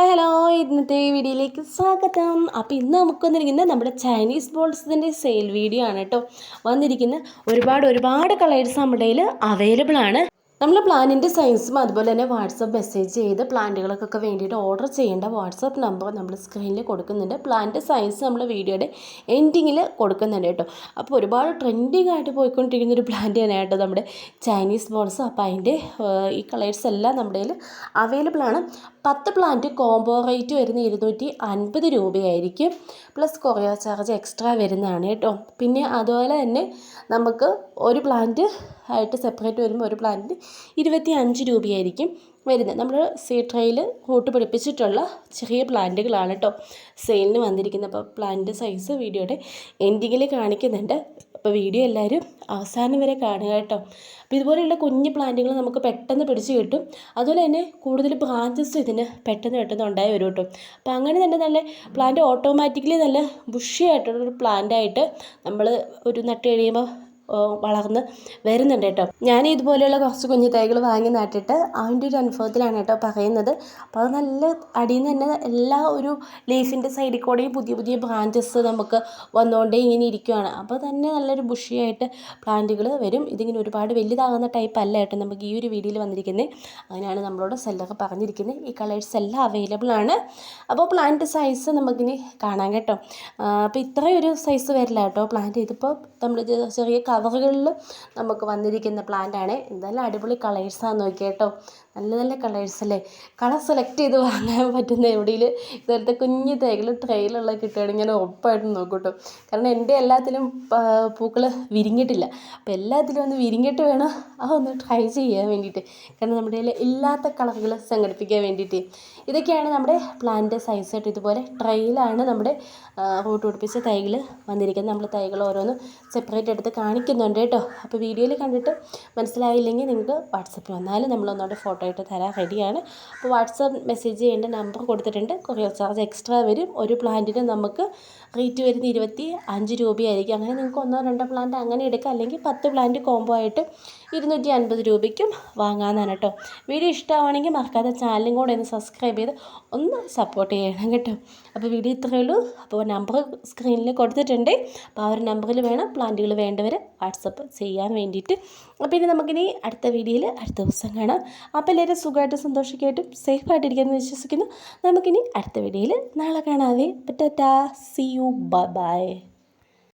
Hello. ഇന്നത്തെ വീഡിയോയിലേക്ക് സ്വാഗതം. അപ്പോൾ ഇന്ന് നമുക്ക് വന്നിരിക്കുന്നത് നമ്മുടെ ചൈനീസ് ബോൾസിന്റെ സെയിൽ വീഡിയോ ആണ് കേട്ടോ. വന്നിരിക്കുന്ന ഒരുപാട് ഒരുപാട് കളേഴ്സ് നമ്മുടെ കയ്യിൽ അവൈലബിൾ ആണ്. നമ്മൾ പ്ലാനിന്റെ സൈൻസും അതുപോലെ തന്നെ വാട്സപ്പ് മെസ്സേജ് ചെയ്ത് പ്ലാന്റുകൾക്കൊക്കെ വേണ്ടിയിട്ട് ഓർഡർ ചെയ്യേണ്ട വാട്സപ്പ് നമ്പർ നമ്മൾ സ്ക്രീനിൽ കൊടുക്കുന്നുണ്ട്. പ്ലാന്റ് സൈസ് നമ്മൾ വീഡിയോയുടെ എൻഡിങ്ങിൽ കൊടുക്കുന്നുണ്ട് കേട്ടോ. അപ്പോൾ ഒരുപാട് ട്രെൻഡിങ് ആയിട്ട് പോയിക്കൊണ്ടിരിക്കുന്ന ഒരു പ്ലാന്റ് തന്നെ കേട്ടോ നമ്മുടെ ചൈനീസ് ബോൾസ് അപ്പോൾ അതിന്റെ ഈ കളേഴ്സ് എല്ലാം നമ്മുടെ കയ്യിൽ അവൈലബിൾ ആണ്. പത്ത് പ്ലാന്റ് കോംബോ റേറ്റ് വരുന്ന ഇരുന്നൂറ്റി അൻപത് രൂപയായിരിക്കും. പ്ലസ് കൊറിയർ ചാർജ് എക്സ്ട്രാ വരുന്നതാണ് കേട്ടോ. പിന്നെ അതുപോലെ തന്നെ നമുക്ക് ഒരു പ്ലാന്റ് ആയിട്ട് സെപ്പറേറ്റ് വരുമ്പോൾ ഒരു പ്ലാന്റിന് ഇരുപത്തി അഞ്ച് രൂപയായിരിക്കും. വരുന്നത്. നമ്മൾ സീ ട്രേയിൽ കൂട്ട് പിടിപ്പിച്ചിട്ടുള്ള ചെറിയ പ്ലാന്റുകളാണ് കേട്ടോ സെയിലിന് വന്നിരിക്കുന്നത്. അപ്പോൾ പ്ലാന്റ് സൈസ് വീഡിയോയുടെ എൻഡിങ്ങിൽ കാണിക്കുന്നുണ്ട്. അപ്പോൾ വീഡിയോ എല്ലാവരും അവസാനം വരെ കാണുക കേട്ടോ അപ്പോൾ ഇതുപോലെയുള്ള കുഞ്ഞു പ്ലാന്റുകൾ നമുക്ക് പെട്ടെന്ന് പിടിച്ച് കിട്ടും. അതുപോലെ തന്നെ കൂടുതൽ ബ്രാഞ്ചസ് ഇതിന് പെട്ടെന്ന് പെട്ടെന്ന് ഉണ്ടായി വരും കേട്ടോ അപ്പോൾ അങ്ങനെ തന്നെ നല്ല പ്ലാന്റ് ഓട്ടോമാറ്റിക്കലി നല്ല ബുഷിയായിട്ടുള്ളൊരു പ്ലാന്റായിട്ട് നമ്മൾ ഒരു നട്ട് കഴിയുമ്പോൾ വളർന്ന് വരുന്നുണ്ട് കേട്ടോ. ഞാൻ ഇതുപോലെയുള്ള കുറച്ച് കുഞ്ഞു തൈകൾ വാങ്ങി നട്ടിട്ട് അതിന്റെ ഒരു അനുഭവത്തിലാണ് കേട്ടോ പറയുന്നത്. അപ്പോൾ അത് നല്ല അടിയിൽ നിന്ന് തന്നെ എല്ലാ ഒരു ലീഫിന്റെ സൈഡിൽ കൂടെയും പുതിയ പുതിയ ബ്രാഞ്ചസ് നമുക്ക് വന്നുകൊണ്ടേ ഇങ്ങനെ ഇരിക്കുകയാണ് അപ്പോൾ തന്നെ നല്ലൊരു ബുഷിയായിട്ട് പ്ലാന്റുകൾ വരും. ഇതിങ്ങനെ ഒരുപാട് വലുതാകുന്ന ടൈപ്പ് അല്ല കേട്ടോ നമുക്ക് ഈ ഒരു വീഡിയോയിൽ വന്നിരിക്കുന്നത്. അങ്ങനെയാണ് നമ്മളോട് സെല്ലൊക്കെ പറഞ്ഞിരിക്കുന്നത്. ഈ കളേഴ്സ് എല്ലാം അവൈലബിൾ ആണ്. അപ്പോൾ പ്ലാന്റ് സൈസ് നമുക്കിനി കാണാം കേട്ടോ. അപ്പോൾ ഇത്രയൊരു സൈസ് വരില്ല കേട്ടോ പ്ലാന്റ് ഇതിപ്പോൾ നമ്മൾ ചെറിയ കവറുകളിൽ നമുക്ക് വന്നിരിക്കുന്ന പ്ലാന്റാണ് എന്തായാലും അടിപൊളി കളേഴ്സാണ് നോക്കി കേട്ടോ നല്ല നല്ല കളേഴ്സ് അല്ലേ? കളർ സെലക്ട് ചെയ്ത് വാങ്ങാൻ പറ്റുന്ന എവിടെയും ഇതുപോലത്തെ കുഞ്ഞു തൈകൾ ട്രെയിലുള്ള കിട്ടുകയാണെങ്കിൽ ഞാൻ ഉറപ്പായിട്ടും നോക്കും കേട്ടോ കാരണം എന്റെ എല്ലാത്തിലും പൂക്കൾ വിരിഞ്ഞിട്ടില്ല. അപ്പോൾ എല്ലാത്തിലും ഒന്ന് വിരിഞ്ഞിട്ട് വേണം അതൊന്ന് ട്രൈ ചെയ്യാൻ വേണ്ടിയിട്ട്. കാരണം നമ്മുടെ കയ്യിൽ ഇല്ലാത്ത കളറുകൾ സംഘടിപ്പിക്കാൻ വേണ്ടിയിട്ട്. ഇതൊക്കെയാണ് നമ്മുടെ പ്ലാന്റ് സൈസായിട്ട് ഇതുപോലെ ട്രെയിലാണ് നമ്മുടെ റൂട്ട് പിടിപ്പിച്ച തൈകൾ വന്നിരിക്കുന്നത്. നമ്മൾ തൈകൾ ഓരോന്ന് സെപ്പറേറ്റ് എടുത്ത് കാണിക്കുന്നുണ്ട് കേട്ടോ. അപ്പോൾ വീഡിയോയിൽ കണ്ടിട്ട് മനസ്സിലായില്ലെങ്കിൽ നിങ്ങൾക്ക് വാട്സപ്പിൽ വന്നാലും നമ്മളൊന്നുകൂടെ ഫോട്ടോ ഇട്ട് തരാൻ റെഡിയാണ്. അപ്പോൾ വാട്സപ്പ് മെസ്സേജ് ചെയ്യേണ്ട നമ്പർ കൊടുത്തിട്ടുണ്ട്. കൊറിയർ ചാർജ് എക്സ്ട്രാ വരും. ഒരു പ്ലാന്റിന് നമുക്ക് റേറ്റ് വരുന്ന ഇരുപത്തി അഞ്ച് രൂപയായിരിക്കും. അങ്ങനെ നിങ്ങൾക്ക് ഒന്നോ രണ്ടോ പ്ലാന്റ് അങ്ങനെ എടുക്കാം. അല്ലെങ്കിൽ പത്ത് പ്ലാന്റ് കോംബോ ആയിട്ട് ഇരുന്നൂറ്റി അൻപത് രൂപയ്ക്കും വാങ്ങാമെന്നാണ് കേട്ടോ. വീഡിയോ ഇഷ്ടമാണെങ്കിൽ മറക്കാതെ ചാനലും കൂടെ ഒന്ന് സബ്സ്ക്രൈബ് ചെയ്ത് ഒന്ന് സപ്പോർട്ട് ചെയ്യണം കേട്ടോ. അപ്പോൾ വീഡിയോ ഇത്രയേ ഉള്ളൂ. അപ്പോൾ നമ്പർ സ്ക്രീനിൽ കൊടുത്തിട്ടുണ്ട്. അപ്പോൾ ആ ഒരു നമ്പറിൽ വേണം പ്ലാന്റുകൾ വേണ്ടവർ വാട്സപ്പ് ചെയ്യാൻ വേണ്ടിയിട്ട്. അപ്പോൾ ഇനി നമുക്കിനി അടുത്ത വീഡിയോയിൽ അടുത്ത ദിവസം കാണാം. അപ്പോൾ എല്ലാവരും സുഖമായിട്ടും സന്തോഷിക്കായിട്ടും സേഫായിട്ടിരിക്കാമെന്ന് വിശ്വസിക്കുന്നു. നമുക്കിനി അടുത്ത വീഡിയോയിൽ നാളെ കാണാതെ പറ്റാ സി യു ബൈ